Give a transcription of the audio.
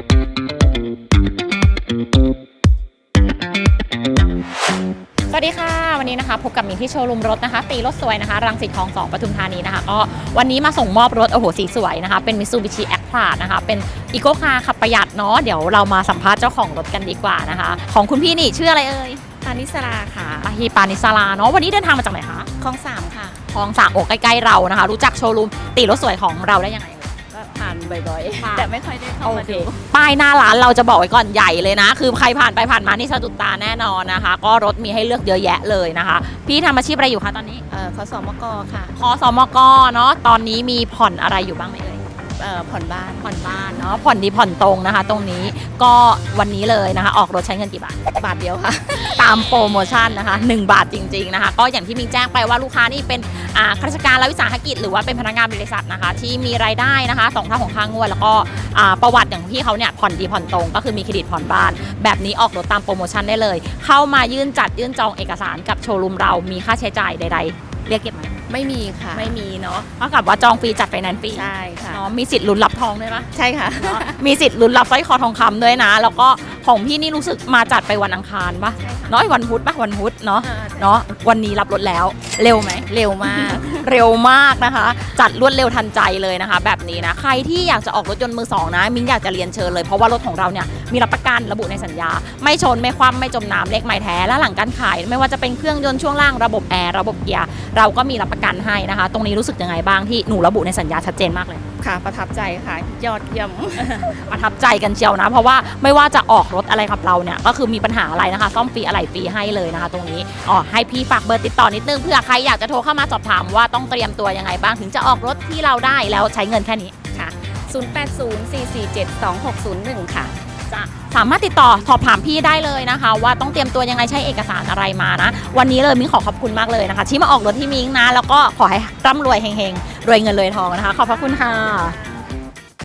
สวัสดีค่ะ วันนี้นะคะพบกับมินที่โชว์รูมรถนะคะ ตีรถสวยนะคะ รังสิตคลองสองปทุมธานีนะคะก็วันนี้มาส่งมอบรถโอ้โหสีสวยนะคะ เป็น Mitsubishi a c t r a นะคะ เป็นอีโ c คาร์ขับประหยัดเนาะเดี๋ยวเรามาสัมภาษณ์เจ้าของรถกันดีกว่านะคะ ของคุณพี่นี่ชื่ออะไรเอ่ยปานิสราค่ะอาฮีปานิสลาเนาะวันนี้เดินทางมาจากไหนคะคลองสามค่ะคลองสามโอกใกล้ๆเรานะคะ รู้จักโชว์รูมตีรถสวยของเราได้ยังไงเอ่ยก็ผ่านบ่อยค่ะๆแต่ไม่ค่อยได้เข้าโอมาเคดูป้ายหน้าร้านเราจะบอกไว้ก่อนใหญ่เลยนะ คือใครผ่านไปผ่านมานี่สะดุดตาแน่นอนนะคะ ก็รถมีให้เลือกเยอะแยะเลยนะคะ พี่ทำอาชีพอะไรอยู่คะตอนนี้เอ่อขอสมกค่ะคอสมกเนาะตอนนี้มีผ่อนอะไรอยู่บ้างไหม เอ่ยเอ่อผ่อนบ้าน ผ่อนบ้านเนาะผ่อนดีผ่อนตรงนะคะ ตรงนี้ก็วันนี้เลยนะคะ ออกรถใช้เงินกี่บาท บาทเดียวค่ะ ตามโปรโมชั่นนะคะ 1 บาทจริง ๆนะคะ ก็อย่างที่มิงแจ้งไปว่าลูกค้านี่เป็นอ่าข้าราชการและวิสาหกิจ หรือว่าเป็นพนักงานบริษัทนะคะ ที่มีรายได้นะคะสองเท่าของค่างวดแล้วก็อ่าประวัติอย่างพี่เขาเนี่ยผ่อนดีผ่อนตรง ก็คือมีเครดิตผ่อนบ้าน แบบนี้ออกรถตามโปรโมชั่นได้เลย เข้ามายื่นจัดยื่นจองเอกสารกับโชว์รูมเรามีค่าใช้จ่ายใด ๆ เรียกเก็บไหมไม่มีค่ะ ไม่มีเนาะเท่ากับว่าจองฟรีจัดไฟแนนซ์ฟรีใช่ค่ะเนาะมีสิทธิ์ลุ้นรับทองด้วยปะใช่ค่ะ เนาะมีสิทธิ์ลุ้นรับสร้อยคอทองคำด้วยนะ แล้วก็ของพี่นี่รู้สึกมาจัดไปวันอังคารปะใช่ค่ะเนาะวันพุธปะวันพุธเนาะอ่าเนาะวันนี้รับรถแล้ว เร็วไหมเร็วมาก เร็วมากนะคะ จัดรวดเร็วทันใจเลยนะคะ แบบนี้นะใครที่อยากจะออกรถยนต์มือสองนะมิ้นอยากจะเรียนเชิญเลยเพราะว่ารถของเราเนี่ยมีรับประกันระบุในสัญญา ไม่ชนไม่คว่ำไม่จมน้ำเลขไม้แท้และหลังการขาย ไม่ว่าจะเป็นเครื่องยนต์ช่วงล่างระบบแอร์ระบบเกียร์เราก็มีรับประกันให้นะคะ ตรงนี้รู้สึกยังไงบ้างที่หนูระบุในสัญญาชัดเจนมากเลยค่ะ ประทับใจค่ะ ยอดเยี่ยม ประทับใจกันเชียวนะ เพราะว่าไม่ว่าจะออกรถอะไรกับเราเนี่ย ก็คือมีปัญหาอะไรนะคะ ซ่อมฟรีอะไรฟรีให้เลยนะคะ ตรงนี้อ๋อให้พี่ฝากเบอร์ติดต่อนิดนึงเพื่อใครอยากจะโทรเข้ามาสอบถามว่าต้องเตรียมตัวยังไงบ้างถึงจะออกรถที่เราได้แล้วใช้เงินแค่นี้ค่ะ 0804472601 ค่ะ จะสามารถติดต่อสอบถามพี่ได้เลยนะคะ ว่าต้องเตรียมตัวยังไงใช้เอกสารอะไรมานะ วันนี้เลยมิ้งขอขอบคุณมากเลยนะคะ ที่มาออกรถที่มิ้งนะ แล้วก็ขอให้ร่ำรวยเฮงๆรวยเงินรวยทองนะคะ ขอบพระคุณค่ะ